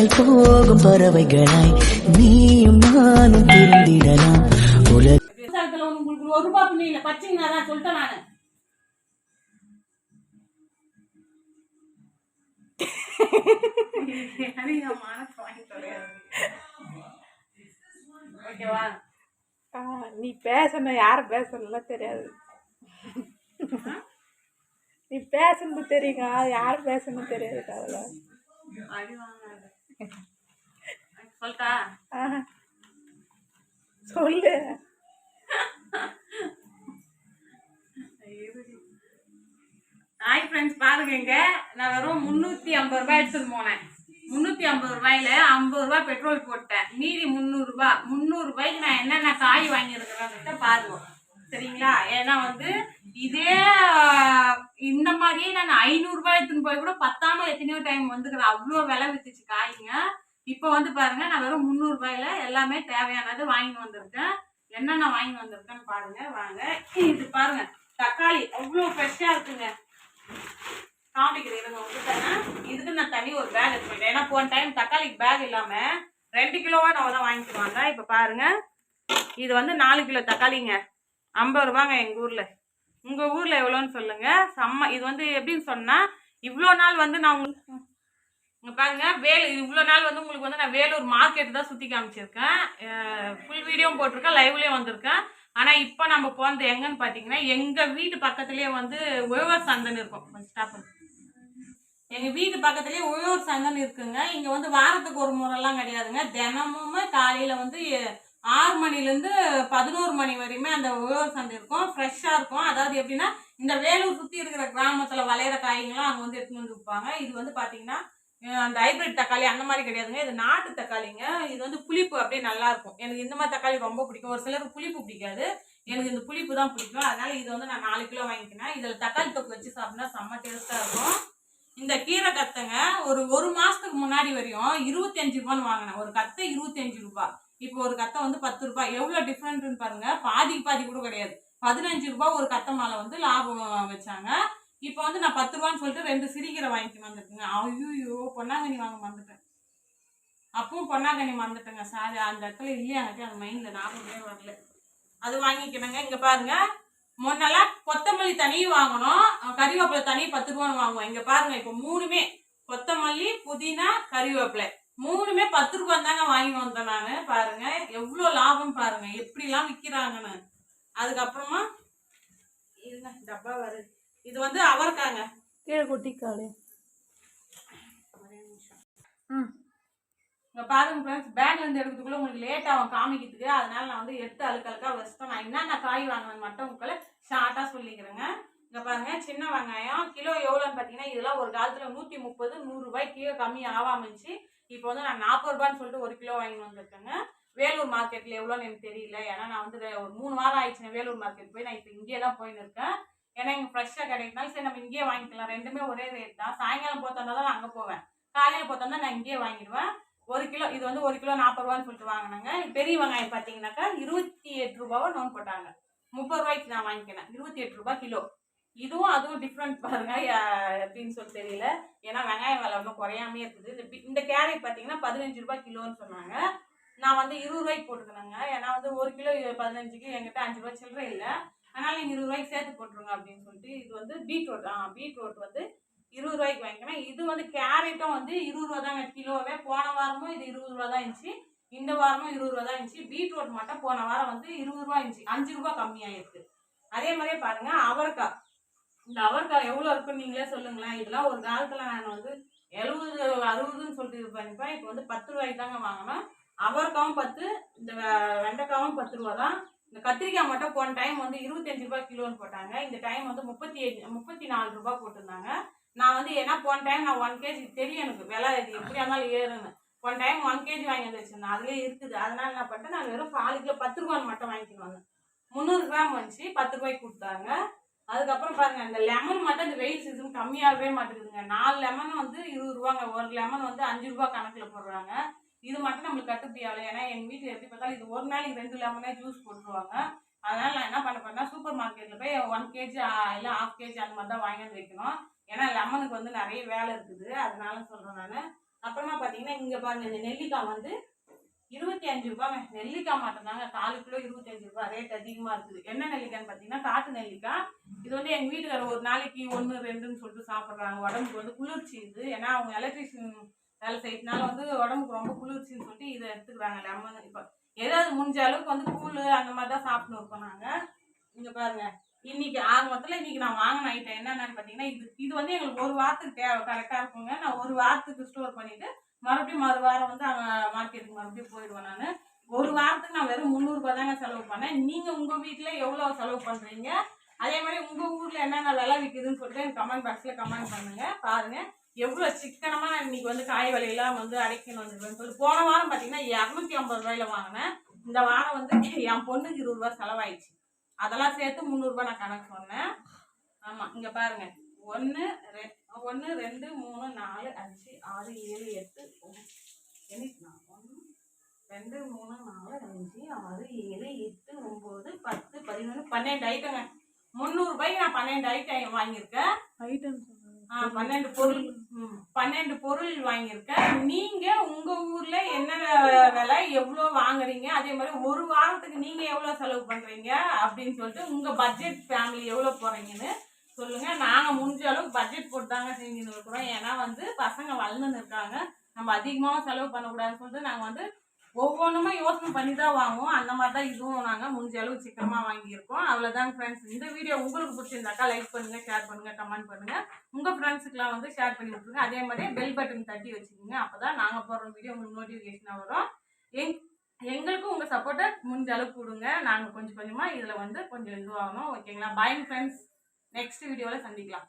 வானில் போகும் பறவைகளாய் நீயும் நானும் பிரிந்திடலாம் உலக உங்களுக்கு ஒரு ரூபாய் புண்ணியம் இல்லை பச்சைங்க தான் சொல்லிட்டேன் நானு. ஓகேவா? ஆ, நீ பேசணும் யார் பேசணும்லாம் தெரியாது. நீ பேசணும் தெரியுங்க யார் பேசணும் தெரியாது வாங்காத சொல்லிட்டா சொல்லு. ஹாய் ஃப்ரெண்ட்ஸ் பாருங்க நான் வெறும் முந்நூற்றி ஐம்பது ரூபாய் எடுத்துட்டு போனேன். முந்நூற்றி ஐம்பது ரூபாயில ஐம்பது ரூபாய் பெட்ரோல் போட்டேன். மீதி முந்நூறுரூபா முந்நூறுபாய்க்கு நான் என்னென்ன காய் வாங்கியிருக்கிறேன் பாருங்க. சரிங்களா? ஏன்னா வந்து இதே இந்த மாதிரியே நான் ஐநூறுரூபாய் எடுத்துன்னு போய் கூட பத்தாம எத்தனையோ டைம் வந்துக்கிறேன் அவ்வளோ விலை வித்துச்சு காய்ங்க. இப்போ வந்து பாருங்க நான் வெறும் முந்நூறுபாயில எல்லாமே தேவையானது வாங்கிட்டு வந்திருக்கேன். என்னென்ன வாங்கிட்டு வந்திருக்கேன்னு பாருங்க வாங்க. இது பாருங்க தக்காளி அவ்வளோ ஃப்ரெஷ்ஷாக இருக்குங்க. காமிக்கிறேன் இருங்க உங்ககிட்ட இதுக்கு நான் தனி ஒரு பேக் எடுத்துக்கிட்டேன் ஏன்னா போன டைம் தக்காளிக்கு பேக் இல்லாம ரெண்டு கிலோவா நான் தான் வாங்கிட்டு வந்தேன். இப்போ பாருங்க இது வந்து நாலு கிலோ தக்காளிங்க. ஐம்பது ரூபாங்க எங்கள் ஊரில். உங்கள் ஊரில் எவ்வளோன்னு சொல்லுங்கள் செம்ம இது வந்து எப்படின்னு சொன்னால் இவ்வளோ நாள் வந்து நான் உங்களுக்கு இங்கே பாருங்க வேலு இவ்வளோ நாள் வந்து உங்களுக்கு வந்து நான் வேலூர் மார்க்கெட் தான் சுற்றி காமிச்சிருக்கேன். ஃபுல் வீடியோவும் போட்டிருக்கேன் லைவ்லேயும் வந்திருக்கேன். ஆனால் இப்போ நம்ம போனது எங்கன்னு பார்த்தீங்கன்னா எங்கள் வீட்டு பக்கத்துலேயே வந்து உழவர் சந்தன் இருக்கும். கொஞ்சம் ஸ்டாப் எங்கள் வீட்டு பக்கத்துலேயே உழவர் சங்கன் இருக்குங்க. இங்கே வந்து வாரத்துக்கு ஒரு முறைலாம் கிடையாதுங்க. தினமுமே காலையில் வந்து ஆறு மணிலேருந்து பதினோரு மணி வரையுமே அந்த உழவர் சந்தை இருக்கும். ஃப்ரெஷ்ஷாக இருக்கும். அதாவது எப்படின்னா இந்த வேலூர் சுற்றி இருக்கிற கிராமத்தில் விளையிற காய்கள்லாம் அங்கே வந்து எடுத்துன்னு வந்து விற்பாங்க இது வந்து பார்த்தீங்கன்னா அந்த ஹைப்ரிட் தக்காளி அந்த மாதிரி கிடையாதுங்க. இது நாட்டு தக்காளிங்க. இது வந்து புளிப்பு அப்படியே நல்லா இருக்கும். எனக்கு இந்த மாதிரி தக்காளி ரொம்ப பிடிக்கும். ஒரு சிலருக்கு புளிப்பு பிடிக்காது. எனக்கு இந்த புளிப்பு தான் பிடிக்கும். அதனால இது வந்து நான் நாலு கிலோ வாங்கிக்கினேன் இதில் தக்காளி தொக்கு வச்சு சாப்பிட்டா செம்ம டேஸ்ட்டாக இருக்கும். இந்த கீரை கத்தைங்க ஒரு ஒரு மாதத்துக்கு முன்னாடி வரையும் இருபத்தஞ்சு ரூபான்னு வாங்கினேன். ஒரு கத்தை இருபத்தஞ்சு ரூபாய். இப்போ ஒரு கத்தை வந்து பத்து ரூபாய். எவ்வளோ டிஃப்ரெண்ட்னு பாருங்க. பாதிக்கு பாதி கூட கிடையாது. பதினஞ்சு ரூபாய் ஒரு கத்தை மாலை வந்து லாபம் வச்சாங்க. இப்போ வந்து நான் பத்து ரூபான்னு சொல்லிட்டு ரெண்டு சிறுகீரை வாங்கிட்டு வந்திருக்குங்க ஐயோ பொன்னாங்கண்ணி வாங்க மறந்துட்டேன். அப்பவும் பொன்னாங்கண்ணி மறந்துட்டேங்க சாரி. அந்த இடத்துல இல்லையாங்கட்டி அந்த மைண்டில் ஞாபகமே வரல. அது வாங்கிக்கணுங்க. இங்கே பாருங்க. முன்னெல்லாம் கொத்தமல்லி தனி வாங்கணும். கறிவேப்பிலை தனி பத்து ரூபான்னு வாங்குவோம். இங்கே பாருங்க இப்போ மூணுமே. கொத்தமல்லி புதினா கறிவேப்பிலை. மூணுமே பத்து ரூபாய் தாங்க வாங்கி வந்தேன் நான். பாருங்க எவ்வளோ லாபம் பாருங்க. எப்படிலாம் விற்கிறாங்கன்னு அதுக்கப்புறமா இருங்க டப்பா வருது. இது வந்து அவரைக்காங்க. கீழே கொட்டிக்காடு ம் இங்க பாருங்க ஃப்ரெண்ட்ஸ் பேங்க்ல இருந்து எடுக்கிறதுக்குள்ள உங்களுக்கு லேட் ஆகும் காமிக்கிறதுக்கு. அதனால நான் வந்து எடுத்து அழுக்க அழுக்கா வச்சுட்டேன். நான் என்னென்ன காய் வாங்கினது மட்டும் உங்களுக்கு ஷார்ட்டா சொல்லிக்கிறேங்க. இங்க பாருங்க சின்ன வெங்காயம். கிலோ எவ்வளோன்னு பார்த்தீங்கன்னா இதெல்லாம் ஒரு காலத்துல நூத்தி முப்பது நூறு ரூபாய் கீழே கம்மி ஆகாம இருந்துச்சு. இப்போ வந்து நான் நாற்பது ரூபான்னு சொல்லிட்டு ஒரு கிலோ வாங்கி வந்திருக்கேங்க. வேலூர் மார்க்கெட்டில் எவ்வளோன்னு எனக்கு தெரியல. ஏன்னா நான் வந்து ஒரு மூணு வாரம் ஆயிடுச்சு வேலூர் மார்க்கெட் போய். நான் இப்போ இங்கேயே தான் போயின்னு இருக்கேன். ஏன்னா இங்கே ஃப்ரெஷ்ஷாக கிடைக்கனால சரி நம்ம இங்கேயே வாங்கிக்கலாம். ரெண்டுமே ஒரே ரேட் தான். சாயங்காலம் போத்தா தான் நான் அங்கே போவேன். காலையில் போத்தா நான் இங்கேயே வாங்கிடுவேன். ஒரு கிலோ இது வந்து ஒரு கிலோ நாற்பது ரூபான்னு சொல்லிட்டு வாங்கினாங்க. பெரிய வெங்காயம் பார்த்தீங்கன்னாக்கா இருபத்தி எட்டு ரூபாவோ நோன் போட்டாங்க. முப்பது ரூபாய்க்கு நான் வாங்கிக்கினேன் இருபத்தி எட்டு ரூபாய் கிலோ. இதுவும் அதுவும் டிஃப்ரெண்ட் பாருங்க. எப்படின்னு சொல்லி தெரியல. ஏன்னா வெங்காயம் விலை ஒன்றும் குறையாமே இருக்குது. இந்த இந்த கேரட் பார்த்தீங்கன்னா பதினஞ்சு ரூபாய் கிலோன்னு சொன்னாங்க. நான் வந்து இருபது ரூபாய்க்கு போட்டுக்கணுங்க ஏன்னா வந்து ஒரு கிலோ பதினஞ்சுக்கு எங்கிட்ட அஞ்சு ரூபாய் சில்லறை இல்லை. அதனால நீங்கள் இருபது ரூபாய்க்கு சேர்த்து போட்டுருங்க அப்படின்னு சொல்லிட்டு இது வந்து பீட்ரூட் ஆ பீட்ரூட் வந்து இருபது ரூபாய்க்கு வாங்கிக்கிறேன். இது வந்து கேரட்டும் வந்து இருபது ரூபா தாங்க. கிலோவே போன வாரமும் இது இருபது ரூபா தான் இருந்துச்சு. இந்த வாரமும் இருபது ரூபா தான் இருந்துச்சு. பீட்ரூட் மட்டும் போன வாரம் வந்து இருபது ரூபா இருந்துச்சு. அஞ்சு ரூபா கம்மியாயிருக்கு. அதே மாதிரியே பாருங்கள் அவரைக்காய். இந்த அவரைக்காய் எவ்வளோ இருக்குன்னு நீங்களே சொல்லுங்களேன். இதெல்லாம் ஒரு காலத்தில் நான் வந்து எழுபது அறுபதுன்னு சொல்லிட்டு இது பண்ணிப்பேன். இப்போ வந்து பத்து ரூபாய்க்கு தாங்க வாங்கினோம் அவரைக்காவும் பத்து இந்த வெண்டைக்காவும் பத்து ரூபா தான். இந்த கத்திரிக்காய் மட்டும் போன டைம் வந்து இருபத்தஞ்சு ரூபாய் கிலோன்னு போட்டாங்க. இந்த டைம் வந்து முப்பத்தி ஏழு முப்பத்தி நாலு ரூபாய் போட்டிருந்தாங்க. நான் வந்து ஏன்னா போன டைம் நான் ஒன் கேஜி தெரியும் எனக்கு விலை இது எப்படி இருந்தாலும் ஏறுன்னு போன டைம் ஒன் கேஜி வாங்கி வந்து வச்சிருந்தேன். அதுலேயே இருக்குது. அதனால என்ன பண்ணிட்டேன் நான் வெறும் கால் கிலோ பத்து ரூபான்னு மட்டும் வாங்கிக்குவாங்க முந்நூறு கிராம் வந்துச்சு. பத்து ரூபாய்க்கு கொடுத்தாங்க. அதுக்கப்புறம் பாருங்க இந்த லெமன் மட்டும் இந்த வெயில் சீசன் கம்மியாகவே மாட்டேங்குதுங்க. நாலு லெமன் வந்து இருபது ரூபாங்க. ஒரு லெமன் வந்து அஞ்சு ரூபா கணக்கில் போடுறாங்க. இது மட்டும் நம்மளுக்கு கட்டுப்படி ஆகலை ஏன்னா எங்கள் வீட்டில் எப்படி பார்த்தாலும் இது ஒரு நாளைக்கு ரெண்டு லெமனே ஜூஸ் போட்டுருவாங்க. அதனால் நான் என்ன பண்ண போறேன்னா சூப்பர் மார்க்கெட்டில் போய் ஒன் கேஜி இல்லை ஹாஃப் கேஜி அந்த மாதிரி தான் வாங்கி வந்து வைக்கணும். ஏன்னா லெமனுக்கு வந்து நிறைய வேலை இருக்குது. அதனால சொல்கிறேன் நான். அப்புறமா பார்த்தீங்கன்னா இங்கே பாருங்க இந்த நெல்லிக்காய் வந்து இருபத்தி அஞ்சு ரூபாங்க. நெல்லிக்காய் மட்டும்தாங்க. காலு கிலோ இருபத்தஞ்சு ரூபாய் ரேட் அதிகமாக இருக்குது. என்ன நெல்லிக்காய்னு பார்த்தீங்கன்னா காட்டு நெல்லிக்காய். இது வந்து எங்கள் வீட்டுக்காரர் ஒரு நாளைக்கு ஒன்று ரெண்டுன்னு சொல்லிட்டு சாப்பிட்றாங்க. உடம்புக்கு வந்து குளிர்ச்சி இது. ஏன்னா அவங்க எலக்ட்ரிஷியன் வேலை செய்யறதுனால வந்து உடம்புக்கு ரொம்ப குளிர்ச்சின்னு சொல்லிட்டு இதை எடுத்துக்கிறாங்க. லெமன் இப்போ ஏதாவது முடிஞ்ச அளவுக்கு வந்து கூழ் அந்த மாதிரி தான் சாப்பிட்டு இருக்கோம் நாங்கள் இங்கே பாருங்கள் இன்னைக்கு ஆக மொத்தத்தில் இன்னைக்கு நான் வாங்கின ஐட்டம் என்னென்னு பார்த்தீங்கன்னா இது இது வந்து எங்களுக்கு ஒரு வாரத்துக்கு தேவை. கரெக்டாக இருக்குங்க. நான் ஒரு வாரத்துக்கு ஸ்டோர் பண்ணிவிட்டு மறுபடியும் மறு வாரம் வந்து அவங்க மார்க்கெட்டுக்கு மறுபடியும் போயிடுவேன் நான். ஒரு வாரத்துக்கு நான் வெறும் முந்நூறுபா தாங்க செலவு பண்ணேன். நீங்கள் உங்கள் வீட்டில் எவ்வளோ செலவு பண்ணுறீங்க அதே மாதிரி உங்கள் ஊரில் என்னென்ன விலை விற்குதுன்னு சொல்லிட்டு கமெண்ட் பாக்ஸில் கமெண்ட் பண்ணுங்கள் பாருங்கள் எவ்வளோ சிக்கனமாக நான் இன்னைக்கு வந்து காய் விலையெல்லாம் வந்து அடைக்கணும் வந்துருக்கேன்னு சொல்லி போன வாரம் பார்த்தீங்கன்னா இரநூத்தி ஐம்பது ரூபாயில வாங்கினேன். இந்த வாரம் வந்து என் பொண்ணுக்கு இருபது ரூபா செலவாயிடுச்சு. அதெல்லாம் சேர்த்து முந்நூறுரூபா நான் கணக்கு சொன்னேன். ஆமாம் இங்கே பாருங்கள் ஒன்று ரெ ஒன்று ரெண்டு மூணு நாலு அஞ்சு ஆறு ஏழு எட்டு ஒம்பது ஒன்று ரெண்டு மூணு நாலு அஞ்சு ஆறு ஏழு எட்டு ஒம்பது பத்து பதினொன்று பன்னெண்டு ஐட்டங்க. முந்நூறுபாய்க்கு நான் பன்னெண்டு ஐட்டம் வாங்கியிருக்கேன். ஐட்டம் ஆ, பன்னெண்டு பொருள். பன்னெண்டு பொருள் வாங்கியிருக்கேன். நீங்க உங்க ஊர்ல என்ன விலை எவ்வளோ வாங்குறீங்க? அதே மாதிரி ஒரு வாரத்துக்கு நீங்க எவ்வளவு செலவு பண்றீங்க? அப்படின்னு சொல்லிட்டு உங்க பட்ஜெட் ஃபேமிலி எவ்வளவு போறீங்கன்னு சொல்லுங்க. நாங்க முடிஞ்ச அளவுக்கு பட்ஜெட் போட்டு தாங்க செஞ்சுன்னு இருக்கிறோம். ஏன்னா வந்து பசங்க வளர்ந்துன்னு இருக்காங்க. நம்ம அதிகமாக செலவு பண்ணக்கூடாதுன்னு சொல்லிட்டு நாங்கள் வந்து ஒவ்வொன்றுமே யோசனை பண்ணி தான் வாங்குவோம். அந்த மாதிரி தான் இதுவும் நாங்கள் முடிஞ்ச அளவுக்கு சீக்கிரமாக வாங்கியிருக்கோம். அவ்வளோதாங்க ஃப்ரெண்ட்ஸ் இந்த வீடியோ உங்களுக்கு பிடிச்சிருந்தாக்கா லைக் பண்ணுங்கள் ஷேர் பண்ணுங்கள் கமெண்ட் பண்ணுங்கள் உங்கள் ஃப்ரெண்ட்ஸுக்கெலாம் வந்து ஷேர் பண்ணி விட்ருங்க அதே மாதிரி பெல் பட்டன் தட்டி வச்சுக்கோங்க. அப்போ தான் நாங்கள் போடுற வீடியோ உங்களுக்கு நோட்டிஃபிகேஷனாக வரும். எங் எங்களுக்கும் உங்கள் சப்போர்ட்டை முடிஞ்ச அளவுக்கு கொடுங்க. நாங்கள் கொஞ்சம் கொஞ்சமாக இதில் வந்து கொஞ்சம் இதுவாகணும். ஓகேங்களா பாய் ஃப்ரெண்ட்ஸ் நெக்ஸ்ட் வீடியோவில் சந்திக்கலாம்.